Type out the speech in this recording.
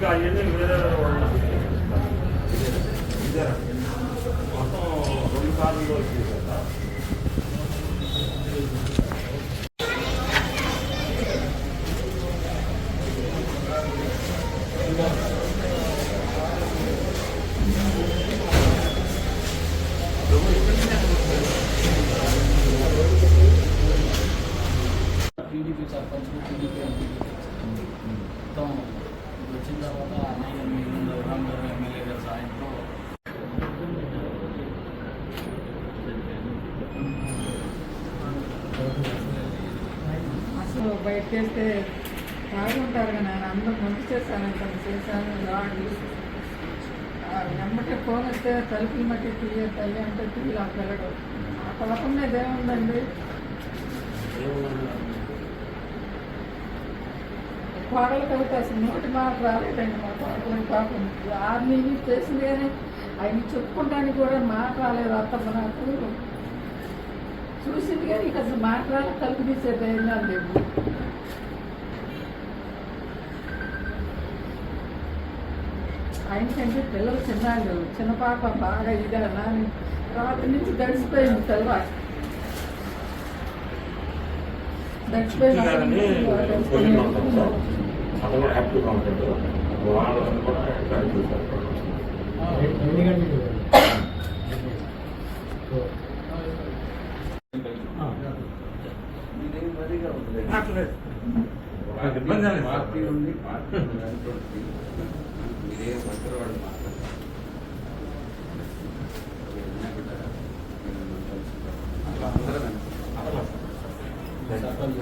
그러니까 얘는 그대로 그대로 그대로 어떤 논리가 아니고 TDP sarpanch TDP MP మొత్తం వచ్చిన తర్వాత అన్నయ్య మిగిలిన రామగారు ఎమ్మెల్యే గారి సాయంతో అసలు బయటకు వెళ్తే బాగుంటారు కానీ ఆయన అందరూ మంచి చేశాను తను చేశాను రాడు వెంబటే ఫోన్ వస్తే తలుపులు మట్టి తీయ తల్లి అంటే తీయాలి ఆ పిల్లడు ఆ పథకం మీద ఏముందండి కోడలు కవిత అసలు నోటి మాట రాలేదండి మా కోడలు పాపం. ఆర్మీ చేసింది కానీ ఆయన చెప్పుకుంటానికి కూడా మాట రాలేదు అత్తమ్మ నాకు. చూసింది కానీ ఇక అసలు మాట్లాడాలి తలుపు తీసే ధైర్యాలు లేవు ఆయనకంటే పిల్లలు చిన్నాళ్ళు చిన్న పాప బాగా ఇదా నాని రాత్రి నుంచి గడిచిపోయింది తెల్లవారు గారిని పోయి ఉంటాం సార్ అతను కూడా యాక్టివ్గా ఉంటాడు వాళ్ళని కూడా యాక్టివ్ చూస్తారు ఇదేం మరిగా ఉంటుంది అట్లేదు ఇబ్బంది లేదు సార్. పార్టీ ఉంది పార్టీ ఉంది దాంట్లోకి మీరే మంత్రి వాళ్ళు మాట్లాడారు అట్లా అందరం అట్లా సార్. సర్పంచ్